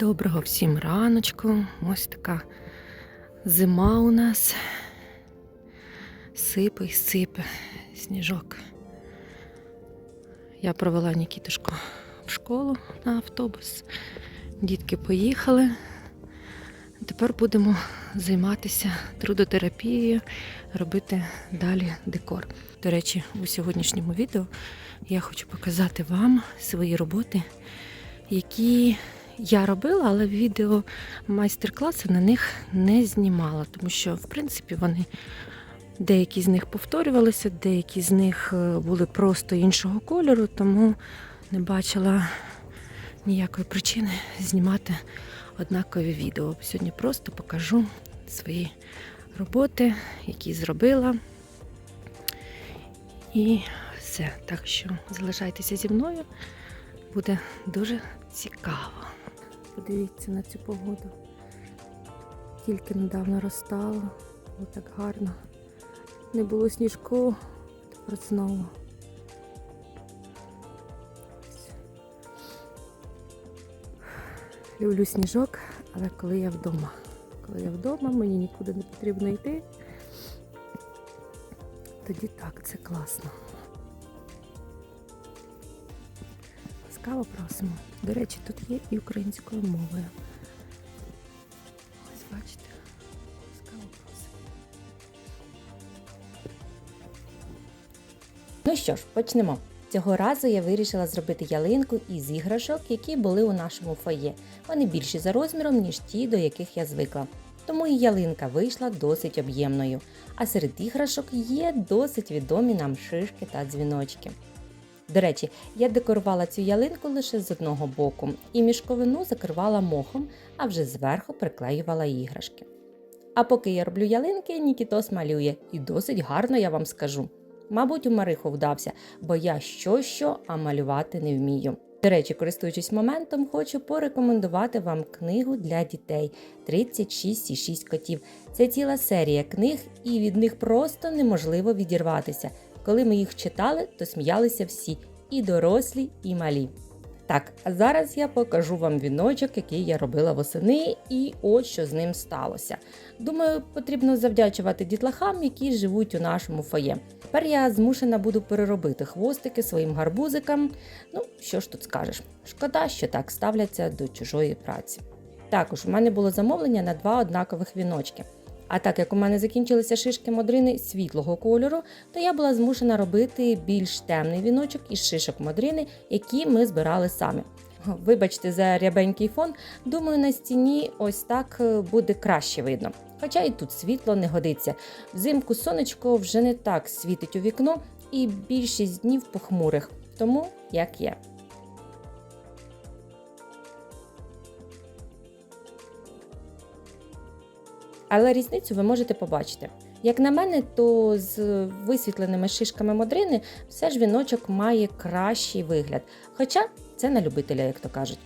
Доброго всім раночку. Ось така зима у нас. Сипе й сипе сніжок. Я провела Нікітушку в школу на автобус. Дітки поїхали. Тепер будемо займатися трудотерапією, робити далі декор. До речі, у сьогоднішньому відео я хочу показати вам свої роботи, які я робила, але відео майстер-класи на них не знімала, тому що, в принципі, вони деякі з них повторювалися, деякі з них е, були просто іншого кольору, тому не бачила ніякої причини знімати однакові відео. Сьогодні просто покажу свої роботи, які зробила. І все. Так що залишайтеся зі мною, буде дуже цікаво. Подивіться на цю погоду. Тільки недавно розстало, було так гарно. Не було сніжку, тепер знову. Люблю сніжок, але коли я вдома. Коли я вдома, мені нікуди не потрібно йти. Тоді так, це класно. Ласкаво просимо. До речі, тут є і українською мовою. Ось бачите. Ласкаво просимо. Ну що ж, почнемо. Цього разу я вирішила зробити ялинку із іграшок, які були у нашому фоє. Вони більші за розміром, ніж ті, до яких я звикла. Тому і ялинка вийшла досить об'ємною. А серед іграшок є досить відомі нам шишки та дзвіночки. До речі, я декорувала цю ялинку лише з одного боку, і мішковину закривала мохом, а вже зверху приклеювала іграшки. А поки я роблю ялинки, Нікітос малює, і досить гарно я вам скажу. Мабуть, у Мариху вдався, бо я що що, а малювати не вмію. До речі, користуючись моментом, хочу порекомендувати вам книгу для дітей 36,6 котів. Це ціла серія книг, і від них просто неможливо відірватися. Коли ми їх читали, то сміялися всі і дорослі, і малі. Так, а зараз я покажу вам віночок, який я робила восени, і от що з ним сталося. Думаю, потрібно завдячувати дітлахам, які живуть у нашому фоє. Тепер я змушена буду переробити хвостики своїм гарбузикам. Ну, що ж тут скажеш? Шкода, що так ставляться до чужої праці. Також у мене було замовлення на два однакових віночки. А так як у мене закінчилися шишки модрини світлого кольору, то я була змушена робити більш темний віночок із шишок модрини, які ми збирали самі. Вибачте за рябенький фон, думаю, на стіні ось так е, буде краще видно. Хоча і тут світло не годиться. Взимку сонечко вже не так світить у вікно, і більшість днів похмурих, тому як є. Але різницю ви можете побачити. Як на мене, то з висвітленими шишками модрини все ж віночок має кращий вигляд. Хоча це на любителя, як то кажуть.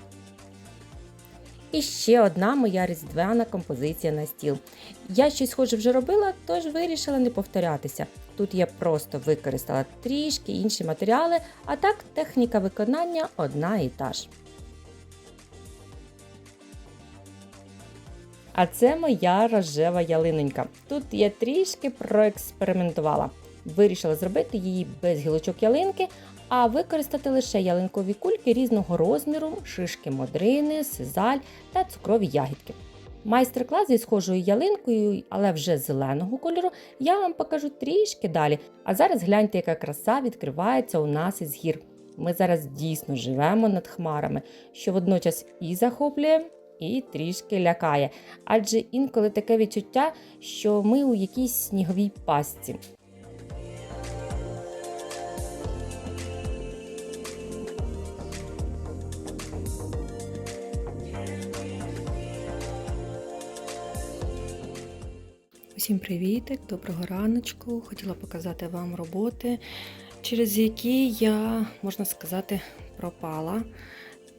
І ще одна моя різдвяна композиція на стіл. Я щось схоже вже робила, тож вирішила не повторятися. Тут я просто використала трішки інші матеріали, а так техніка виконання одна і та ж. А це моя рожева ялинонька. Тут я трішки проекспериментувала. Вирішила зробити її без гілочок ялинки, а використати лише ялинкові кульки різного розміру, шишки модрини, сизаль та цукрові ягідки. Майстер-клас зі схожою ялинкою, але вже зеленого кольору, я вам покажу трішки далі. А зараз гляньте, яка краса відкривається у нас із гір. Ми зараз дійсно живемо над хмарами, що водночас і захоплює, і трішки лякає. Адже інколи таке відчуття, що ми у якійсь сніговій пастці. Усім привітик, доброго раночку. Хотіла показати вам роботи, через які я, можна сказати, пропала.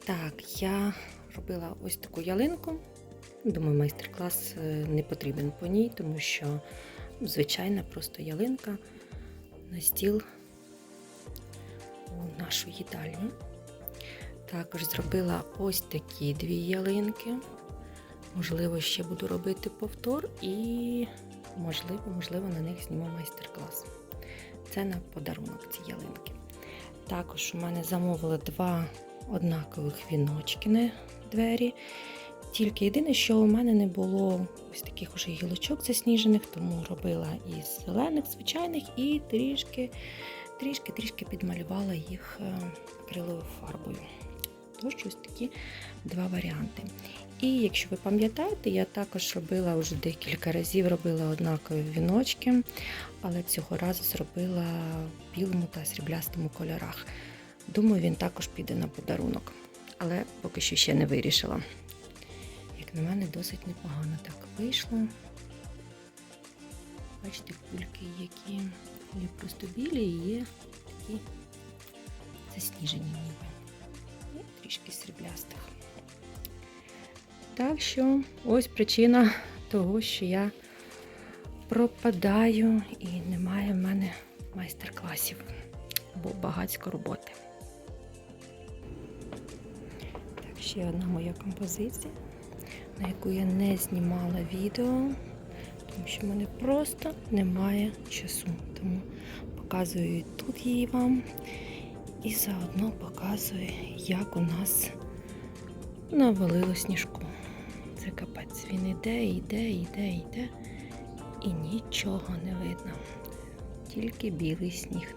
Так, я робила ось таку ялинку. Думаю, майстер-клас е, не потрібен по ній, тому що звичайна просто ялинка на стіл у нашу їдальню. Також зробила ось такі дві ялинки. Можливо, ще буду робити повтор і, можливо, можливо, на них зніму майстер-клас. Це на подарунок ці ялинки. Також у мене замовили два однакових віночки двері. Тільки єдине, що у мене не було ось таких уже гілочок засніжених, тому робила із зелених, звичайних, і трішки, трішки, трішки підмалювала їх е, акриловою фарбою. Тож ось такі два варіанти. І якщо ви пам'ятаєте, я також робила вже декілька разів робила однакові віночки, але цього разу зробила в білому та сріблястому кольорах. Думаю, він також піде на подарунок, але поки що ще не вирішила. Як на мене, досить непогано так вийшло. Бачите, кульки, які є просто білі і є такі засніжені ніби. І трішки сріблястих. Так що ось причина того, що я пропадаю і немає в мене майстер-класів або багатько роботи. Ще одна моя композиція, на яку я не знімала відео, тому що в мене просто немає часу. Тому показую тут її вам і заодно показую, як у нас навалило сніжку. Це капець. Він іде, іде, іде, іде, і нічого не видно. Тільки білий сніг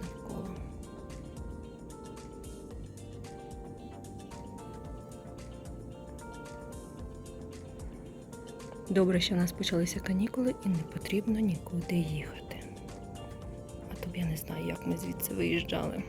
Добре, що в нас почалися канікули і не потрібно нікуди їхати. А то я не знаю, як ми звідси виїжджали.